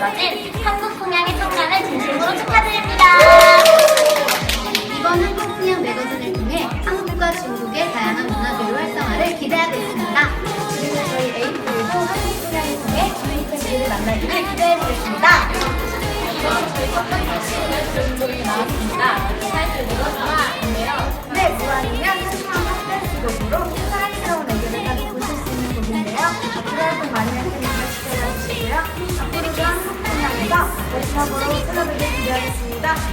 가진 한국공양의 창간을 진심으로 축하드립니다. 이번 한국공양 매거진을 통해 한국과 중국의 다양한 문화교류 활성화를 기대하고 있습니다. 그리고 저희 에이프릴도 한국공양을 통해 주민 팬들을 만나기를 기대해 보겠습니다. 저희 네, 웨이트업으로 클럽을 준비하겠습니다.